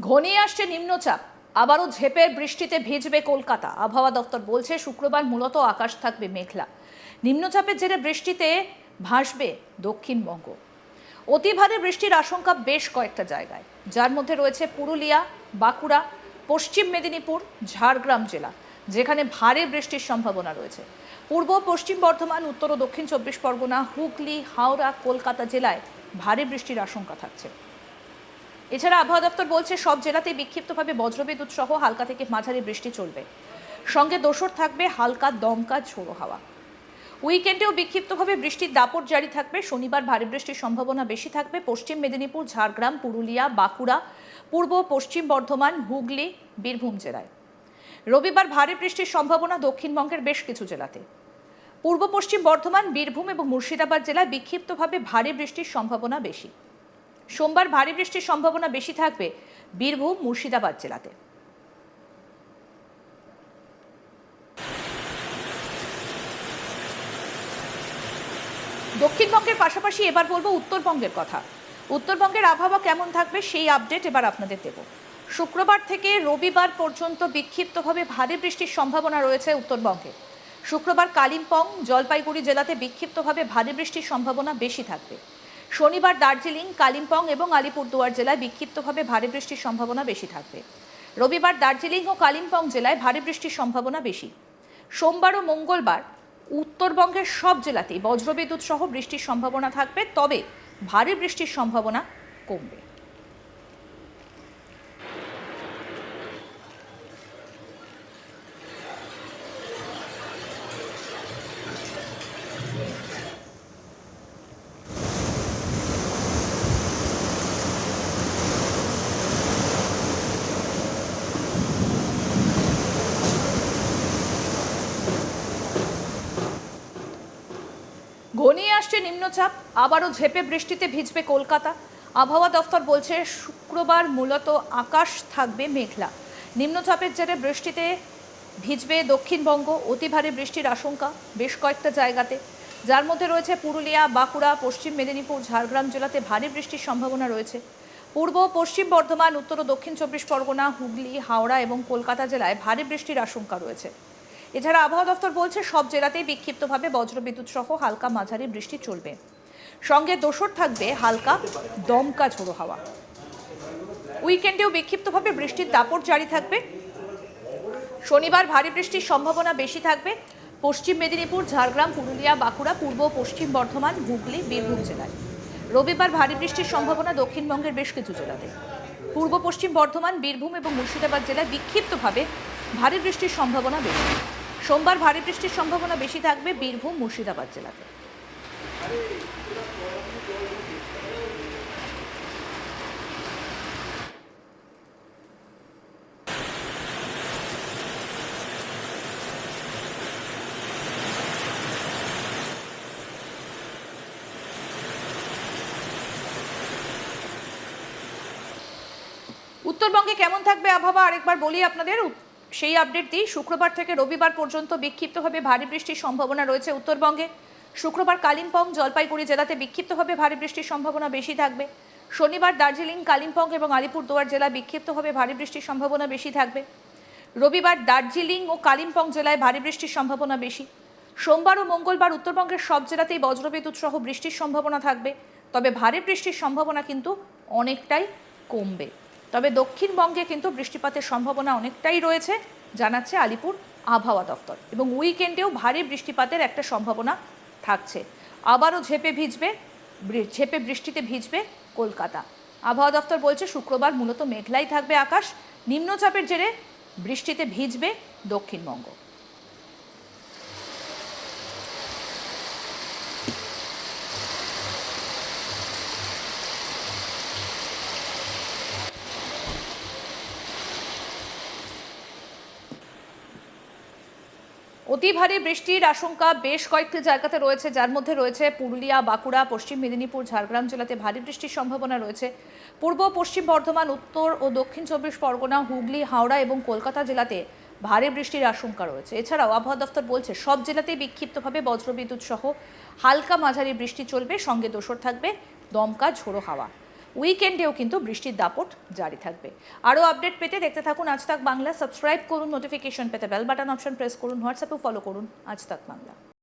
ঘনিয়ে আসছে নিম্নচাপ। আবারও ঝেপের বৃষ্টিতে ভিজবে কলকাতা। আবহাওয়া দপ্তর বলছে, শুক্রবার মূলত আকাশ থাকবে মেঘলা। নিম্নচাপের জেরে বৃষ্টিতে ভাসবে দক্ষিণবঙ্গ। অতি ভারী বৃষ্টির আশঙ্কা বেশ কয়েকটা জায়গায়। যার মধ্যে রয়েছে পুরুলিয়া, বাঁকুড়া, পশ্চিম মেদিনীপুর, ঝাড়গ্রাম জেলা, যেখানে ভারী বৃষ্টির সম্ভাবনা রয়েছে। পূর্ব, পশ্চিম বর্ধমান, উত্তর ও দক্ষিণ চব্বিশ পরগনা, হুগলি, হাওড়া, কলকাতা জেলায় ভারী বৃষ্টির আশঙ্কা থাকছে। এছাড়া আবহাওয়া দপ্তর বলছে, সব জেলাতেই বিক্ষিপ্তভাবে বজ্রবিদ্যুৎ সহ হালকা থেকে মাঝারি বৃষ্টি চলবে। সঙ্গে দোসর থাকবে হালকা দমকা ঝোড়ো হাওয়া। উইকেন্ডেও বিক্ষিপ্তভাবে বৃষ্টির দাপট জারি থাকবে। শনিবার ভারী বৃষ্টির সম্ভাবনা বেশি থাকবে। পশ্চিম মেদিনীপুর, ঝাড়গ্রাম, পুরুলিয়া, বাঁকুড়া, পূর্ব পশ্চিম বর্ধমান, হুগলি, বীরভূম জেলায়। রবিবার ভারী বৃষ্টির সম্ভাবনা দক্ষিণবঙ্গের বেশ কিছু জেলাতে। পূর্ব পশ্চিম বর্ধমান, বীরভূম এবং মুর্শিদাবাদ জেলায় বিক্ষিপ্তভাবে ভারী বৃষ্টির সম্ভাবনা বেশি। সোমবার ভারী বৃষ্টির সম্ভাবনা বেশি থাকবে বীরভূম, মুর্শিদাবাদ জেলাতে। দক্ষিণবঙ্গের পাশাপাশি এবার বলব উত্তরবঙ্গের কথা। উত্তরবঙ্গের আবহাওয়া কেমন থাকবে সেই আপডেট এবার আপনাদের দেব। শুক্রবার থেকে রবিবার পর্যন্ত বিক্ষিপ্তভাবে ভারী বৃষ্টির সম্ভাবনা রয়েছে উত্তরবঙ্গে। শুক্রবার কালিম্পং, জলপাইগুড়ি জেলাতে বিক্ষিপ্তভাবে ভারী বৃষ্টির সম্ভাবনা বেশি থাকবে। শনিবার দার্জিলিং, কালিম্পং এবং আলিপুরদুয়ার জেলায় বিক্ষিপ্তভাবে ভারী বৃষ্টির সম্ভাবনা বেশি থাকবে। রবিবার দার্জিলিং ও কালিম্পং জেলায় ভারী বৃষ্টির সম্ভাবনা বেশি। সোমবার ও মঙ্গলবার উত্তরবঙ্গের সব জেলাতেই বজ্রবিদ্যুৎ সহ বৃষ্টির সম্ভাবনা থাকবে, তবে ভারী বৃষ্টির সম্ভাবনা কমবে ঘনিয়ে আসছে নিম্নচাপ আবারও ঝেপে বৃষ্টিতে ভিজবে কলকাতা। আবহাওয়া দফতর বলছে, শুক্রবার মূলত আকাশ থাকবে মেঘলা। নিম্নচাপের জেরে বৃষ্টিতে ভিজবে দক্ষিণবঙ্গ, অতি ভারী বৃষ্টির আশঙ্কা বেশ কয়েকটা জায়গাতে। যার মধ্যে রয়েছে পুরুলিয়া, বাঁকুড়া, পশ্চিম মেদিনীপুর, ঝাড়গ্রাম জেলাতে ভারী বৃষ্টির সম্ভাবনা রয়েছে। পূর্ব, পশ্চিম বর্ধমান, উত্তর ও দক্ষিণ চব্বিশ পরগনা, হুগলি, হাওড়া এবং কলকাতা জেলায় ভারী বৃষ্টির আশঙ্কা রয়েছে। এছাড়া আবহাওয়া দফতর বলছে, সব জেলাতেই বিক্ষিপ্তভাবে বজ্রবিদ্যুৎ সহ হালকা মাঝারি বৃষ্টি চলবে। সঙ্গে দোসর থাকবে হালকা দমকা ঝোড়ো হাওয়া। উইকেন্ডেও বিক্ষিপ্তভাবে বৃষ্টির দাপট জারি থাকবে। শনিবার ভারী বৃষ্টির সম্ভাবনা বেশি থাকবে। পশ্চিম মেদিনীপুর, ঝাড়গ্রাম, পুরুলিয়া, বাঁকুড়া, পূর্ব পশ্চিম বর্ধমান, হুগলি, বীরভূম জেলায়। রবিবার ভারী বৃষ্টির সম্ভাবনা দক্ষিণবঙ্গের বেশ কিছু জেলাতে। পূর্ব পশ্চিম বর্ধমান, বীরভূম এবং মুর্শিদাবাদ জেলায় বিক্ষিপ্তভাবে ভারী বৃষ্টির সম্ভাবনা বেশি। সোমবার ভারী বৃষ্টির সম্ভাবনা বেশি থাকবে বীরভূম, মুর্শিদাবাদ জেলাতে। উত্তরবঙ্গে কেমন থাকবে আবহাওয়া? আরেকবার বলি আপনাদের সেই আপডেট দিই শুক্রবার থেকে রবিবার পর্যন্ত বিক্ষিপ্তভাবে ভারী বৃষ্টির সম্ভাবনা রয়েছে উত্তরবঙ্গে। শুক্রবার কালিম্পং, জলপাইগুড়ি জেলাতে বিক্ষিপ্তভাবে ভারী বৃষ্টির সম্ভাবনা বেশি থাকবে। শনিবার দার্জিলিং, কালিম্পং এবং আলিপুরদুয়ার জেলায় বিক্ষিপ্তভাবে ভারী বৃষ্টির সম্ভাবনা বেশি থাকবে। রবিবার দার্জিলিং ও কালিম্পং জেলায় ভারী বৃষ্টির সম্ভাবনা বেশি। সোমবার ও মঙ্গলবার উত্তরবঙ্গের সব জেলাতেই বজ্রবিদ্যুৎ সহ বৃষ্টির সম্ভাবনা থাকবে। তবে ভারী বৃষ্টির সম্ভাবনা কিন্তু অনেকটাই কমবে। তবে দক্ষিণবঙ্গে কিন্তু বৃষ্টিপাতের সম্ভাবনা অনেকটাই রয়েছে, জানাচ্ছে আলিপুর আবহাওয়া দপ্তর এবং উইকেন্ডেও ভারী বৃষ্টিপাতের একটা সম্ভাবনা থাকছে। আবারও ঝেপে ভিজবে ঝেপে বৃষ্টিতে ভিজবে কলকাতা। আবহাওয়া দপ্তর বলছে শুক্রবার মূলত মেঘলাই থাকবে আকাশ, নিম্নচাপের জেরে বৃষ্টিতে ভিজবে দক্ষিণবঙ্গ। অতি ভারী বৃষ্টির আশঙ্কা বেশ কয়েকটি জায়গাতে রয়েছে, যার মধ্যে রয়েছে পুরুলিয়া, বাঁকুড়া, পশ্চিম মেদিনীপুর, ঝাড়গ্রাম জেলাতে ভারী বৃষ্টির সম্ভাবনা রয়েছে। পূর্ব, পশ্চিম বর্ধমান, উত্তর ও দক্ষিণ চব্বিশ পরগনা, হুগলি, হাওড়া এবং কলকাতা জেলাতে ভারী বৃষ্টির আশঙ্কা রয়েছে। এছাড়াও আবহাওয়া দফতর বলছে, সব জেলাতেই বিক্ষিপ্তভাবে বজ্রবিদ্যুৎ সহ হালকা মাঝারি বৃষ্টি চলবে, সঙ্গে দোসর থাকবে দমকা ঝোড়ো হাওয়া। উইকেন্ডেও কিন্তু বৃষ্টির দাপট জারি থাকবে। আরও আপডেট পেতে দেখতে থাকুন আজ তাক বাংলা। সাবস্ক্রাইব করুন, নোটিফিকেশন পেতে বেল বাটন অপশন প্রেস করুন, হোয়াটসঅ্যাপেও ফলো করুন আজ তাক বাংলা।